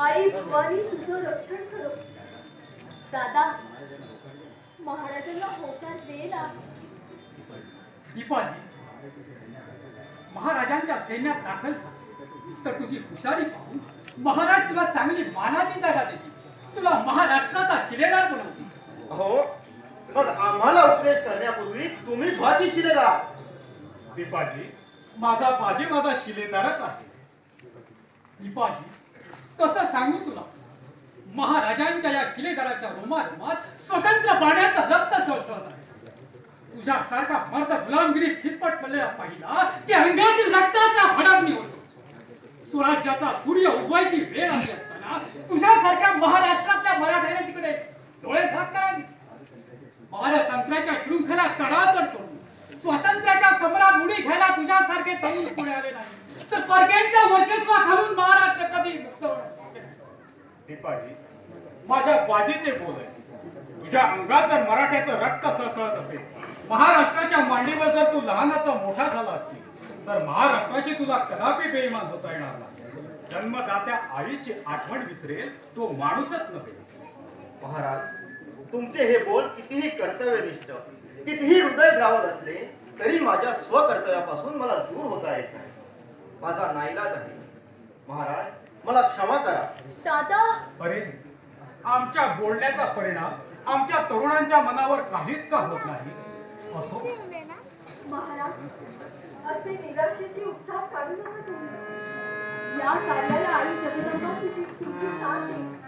आई भवानी तुझं रक्षण करो. दादा महाराजांना होकार दे ना. दीपाजी महाराजांच्या सैन्यात दाखल झाला. तर तुझी हुशारी पाहून महाराज तुला चांगली मानाची जागा देतील तुला महाराष्ट्राचा शिलेदार बनवतील हो मग आम्हाला उपदेश करण्यापूर्वी तुम्ही व्हा शिलेदार. दीपाजी माझा बाजी माझा शिलेदारच आहे. दीपाजी कसं सांगू तुला? महाराजांच्या या शिलेदाराच्या रोमारोमात स्वतंत्र पाण्याचा रक्त सळसळत आहे. तुझ्यासारखा मर्द गुलामगिरी फितपट पडलेला पाहिला की अंगातील रक्ताचा फडकणी होतो. स्वराज्याचा सूर्य उगवायची वेळ आली असताना तुझ्यासारख्या महाराष्ट्रातल्या मराठ्याने तिकडे डोळे झाक करावी. महारतंत्राच्या शृंखला तडातड करून स्वातंत्र्याच्या सम्राट उडी घ्यायला तुझ्यासारखे तरुण पुढे आले नाही. तर परक्यांच्या वर्चस्वाखालून दीपाजी माझ्या बाजीचे बोल आहे तुझ्या अंगात जर मराठ्याचं रक्त सळसळत असेल. महाराष्ट्राच्या मांडीवर जर तू लहानाचा मोठा झाला असशील तर महाराष्ट्राशी तुला कदापि बेईमान होता येणार नाही. जन्मदात्या आईची आठवण विसरेल तो माणूसच नव्हे. महाराज तुमचे हे बोल कितीही कर्तव्यनिष्ठ कितीही हृदय द्रावत असले तरी माझ्या स्वकर्तव्यापासून मला दूर होता येत नाही. माझा नाईलाज आहे. महाराज मला क्षमा करा. दादा. अरे आमच्या बोलण्याचा परिणाम आमच्या तरुणांच्या मनावर काहीच का होत नाही? असो. महाराज असे निराशेचे उपचार काढू नका तुम्ही या कार्याला आई जगदंबा तुझी तुमची साथ देईल.